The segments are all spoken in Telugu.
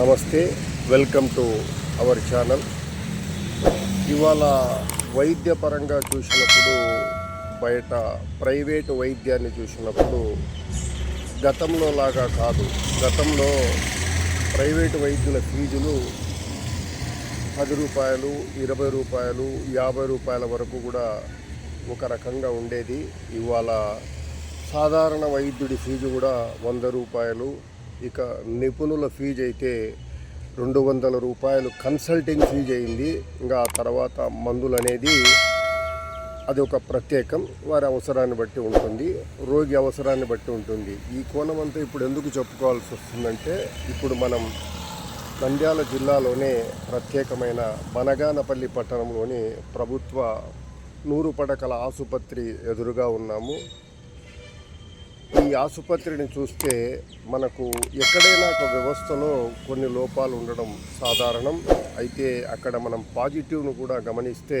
నమస్తే వెల్కమ్ టు అవర్ ఛానల్. ఇవాళ వైద్యపరంగా చూసినప్పుడు బయట ప్రైవేట్ వైద్యాన్ని చూసినప్పుడు గతంలో లాగా కాదు. గతంలో ప్రైవేటు వైద్యుల ఫీజులు పది రూపాయలు ఇరవై రూపాయలు యాభై రూపాయల వరకు కూడా ఒక రకంగా ఉండేది. ఇవాళ సాధారణ వైద్యుడి ఫీజు కూడా వంద రూపాయలు ఇక నిపుణుల ఫీజు అయితే రెండు వందల రూపాయలు కన్సల్టింగ్ ఫీజు అయింది. ఇంకా ఆ తర్వాత మందులు అనేది అది ఒక ప్రత్యేకం. వారి అవసరాన్ని బట్టి ఉంటుంది. రోగి అవసరాన్ని బట్టి ఉంటుంది. ఈ కోణం అంతా ఇప్పుడు ఎందుకు చెప్పుకోవాల్సి వస్తుందంటే ఇప్పుడు మనం నంద్యాల జిల్లాలోనే ప్రత్యేకమైన బనగానపల్లి పట్టణంలోని ప్రభుత్వ నూరు పడకల ఆసుపత్రి ఎదురుగా ఉన్నాము. ఈ ఆసుపత్రిని చూస్తే మనకు ఎక్కడైనా ఒక వ్యవస్థలో కొన్ని లోపాలు ఉండడం సాధారణం. అయితే అక్కడ మనం పాజిటివ్ను కూడా గమనిస్తే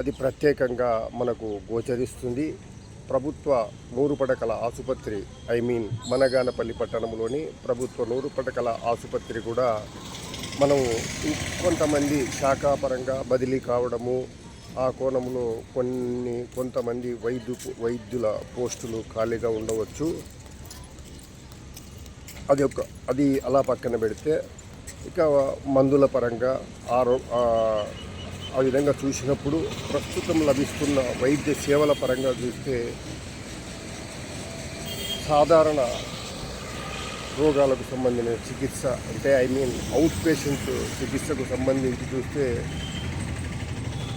అది ప్రత్యేకంగా మనకు గోచరిస్తుంది. ప్రభుత్వ నూరు పడకల ఆసుపత్రి ఐ మీన్ మనగానపల్లి పట్టణంలోని ప్రభుత్వ నూరు పడకల ఆసుపత్రి కూడా మనం కొంతమంది శాఖాపరంగా బదిలీ కావడము ఆ కోణంలో కొన్ని కొంతమంది వైద్యు వైద్యుల పోస్టులు ఖాళీగా ఉండవచ్చు. అది ఒక అది అలా పక్కన పెడితే ఇక మందుల పరంగా ఆరో ఆ ఆ విధంగా చూసినప్పుడు ప్రస్తుతం లభిస్తున్న వైద్య సేవల పరంగా చూస్తే సాధారణ రోగాలకు సంబంధించిన చికిత్స అంటే ఐ మీన్ అవుట్ పేషెంట్ చికిత్సకు సంబంధించి చూస్తే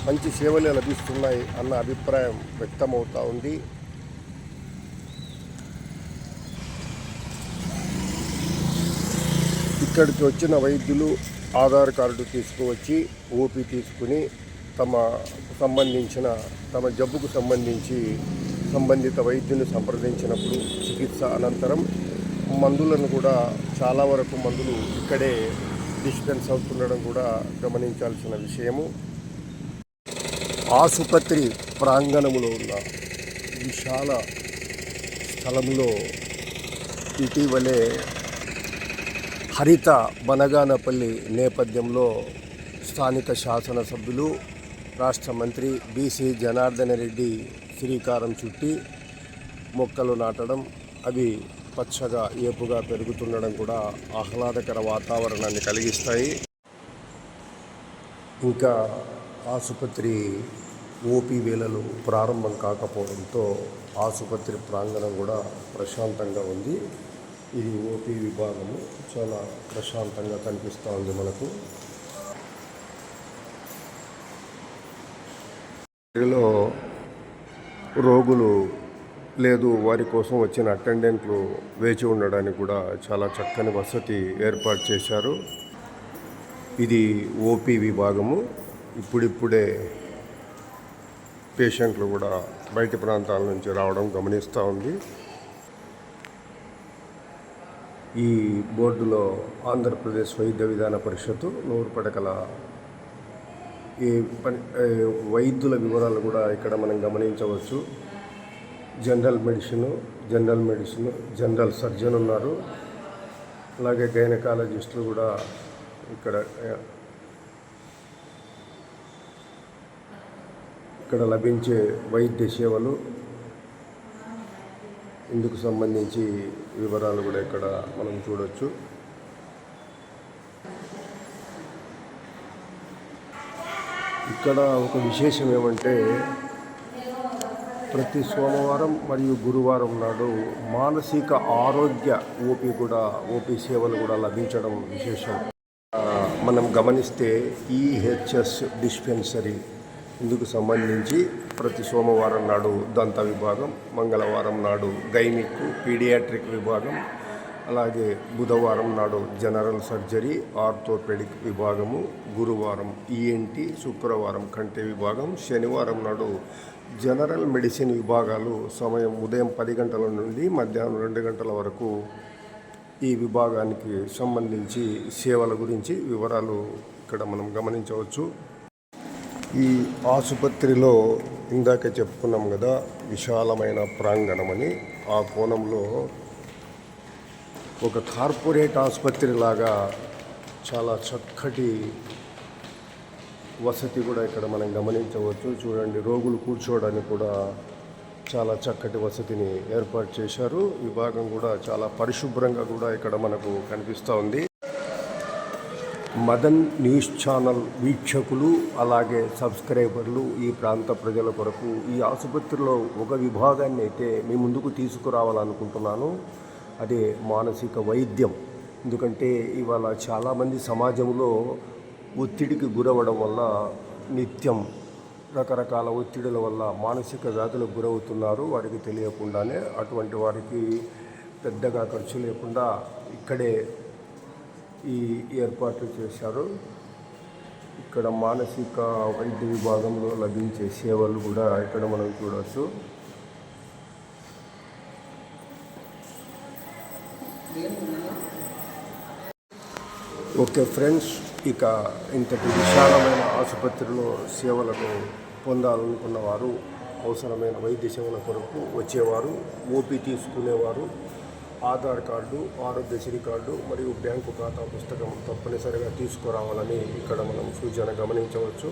మంచి సేవలే లభిస్తున్నాయి అన్న అభిప్రాయం వ్యక్తమవుతూ ఉంది. ఇక్కడికి వచ్చిన వైద్యులు ఆధార్ కార్డు తీసుకువచ్చి ఓపీ తీసుకుని తమ సంబంధించిన తమ జబ్బుకు సంబంధించి సంబంధిత వైద్యుని సంప్రదించినప్పుడు చికిత్స అనంతరం మందులను కూడా చాలా వరకు మందులు ఇక్కడే డిస్పెన్స్ అవుతుండడం కూడా గమనించాల్సిన విషయము. ఆసుపత్రి ప్రాంగణంలో ఉన్న విశాల స్థలంలో ఇటీవలే హరిత బనగానపల్లి నేపథ్యంలో స్థానిక శాసనసభ్యులు రాష్ట్ర మంత్రి బీసీ జనార్దన రెడ్డి శ్రీకారం చుట్టి మొక్కలు నాటడం అవి పచ్చగా ఏపుగా పెరుగుతుండడం కూడా ఆహ్లాదకర వాతావరణాన్ని కలిగిస్తాయి. ఇంకా ఆసుపత్రి ఓపీ వేళలు ప్రారంభం కాకపోవడంతో ఆసుపత్రి ప్రాంగణం కూడా ప్రశాంతంగా ఉంది. ఇది ఓపీ విభాగము. చాలా ప్రశాంతంగా కనిపిస్తూ ఉంది మనకు. లో రోగులు లేదు వారి కోసం వచ్చిన అటెండెంట్లు వేచి ఉండడానికి కూడా చాలా చక్కని వసతి ఏర్పాటు చేశారు. ఇది ఓపీ విభాగము. ఇప్పుడిప్పుడే పేషెంట్లు కూడా బయటి ప్రాంతాల నుంచి రావడం గమనిస్తూ ఉంది. ఈ బోర్డులో ఆంధ్రప్రదేశ్ వైద్య విధాన పరిషత్తు నూరు పడకల ఈ పని వైద్యుల వివరాలు కూడా ఇక్కడ మనం గమనించవచ్చు. General medicine general medicine general surgeon ఉన్నారు. అలాగే గైనకాలజిస్టులు కూడా ఇక్కడ ఇక్కడ లభించే వైద్య సేవలు ఇందుకు సంబంధించి వివరాలు కూడా ఇక్కడ మనం చూడవచ్చు ఇక్కడ ఒక విశేషం ఏమంటే ప్రతి సోమవారం మరియు గురువారం నాడు మానసిక ఆరోగ్య ఓపీ కూడా ఓపీ సేవలు కూడా లభించడం విశేషం. మనం గమనిస్తే ఈహెచ్ఎస్ డిస్పెన్సరీ ఇందుకు సంబంధించి ప్రతి సోమవారం నాడు దంత విభాగం మంగళవారం నాడు గైనిక్ పీడియాట్రిక్ విభాగం అలాగే బుధవారం నాడు జనరల్ సర్జరీ ఆర్థోపెడిక్ విభాగము గురువారం ఈఎన్టీ శుక్రవారం కంటి విభాగం శనివారం నాడు జనరల్ మెడిసిన్ విభాగాలు సమయం ఉదయం పది గంటల నుండి మధ్యాహ్నం రెండు గంటల వరకు ఈ విభాగానికి సంబంధించి సేవల గురించి వివరాలు ఇక్కడ మనం గమనించవచ్చు. ఈ ఆసుపత్రిలో ఇందాక చెప్పుకున్నాం కదా విశాలమైన ప్రాంగణం అని ఆ కోణంలో ఒక కార్పొరేట్ ఆసుపత్రి లాగా చాలా చక్కటి వసతి కూడా ఇక్కడ మనం గమనించవచ్చు. చూడండి రోగులు కూర్చోవడానికి కూడా చాలా చక్కటి వసతిని ఏర్పాటు చేశారు. ఈ భాగం కూడా చాలా పరిశుభ్రంగా కూడా ఇక్కడ మనకు కనిపిస్తూ ఉంది. మదన్ న్యూస్ ఛానల్ వీక్షకులు అలాగే సబ్స్క్రైబర్లు ఈ ప్రాంత ప్రజల కొరకు ఈ ఆసుపత్రిలో ఒక విభాగాన్ని అయితే మీ ముందుకు తీసుకురావాలనుకుంటున్నాను. అదే మానసిక వైద్యం. ఎందుకంటే ఇవాళ చాలామంది సమాజంలో ఒత్తిడికి గురవడం వల్ల నిత్యం రకరకాల ఒత్తిడుల వల్ల మానసిక వ్యాధులకు గురవుతున్నారు. వారికి తెలియకుండానే అటువంటి వారికి పెద్దగా ఖర్చు లేకుండా ఇక్కడే ఈ ఏర్పాట్లు చేశారు. ఇక్కడ మానసిక వైద్య విభాగంలో లభించే సేవలు కూడా ఇక్కడ మనం చూడవచ్చు. ఓకే ఫ్రెండ్స్ ఇక ఇంతటి విశాలమైన ఆసుపత్రిలో సేవలను పొందాలనుకున్న వారు అవసరమైన వైద్య సేవల కొరకు వచ్చేవారు ఓపీ తీసుకునేవారు. ఆధార్ కార్డు ఆరోగ్యశ్రీ కార్డు మరియు బ్యాంకు ఖాతా పుస్తకం తప్పనిసరిగా తీసుకురావాలని ఇక్కడ మనం సూచన గమనించవచ్చు.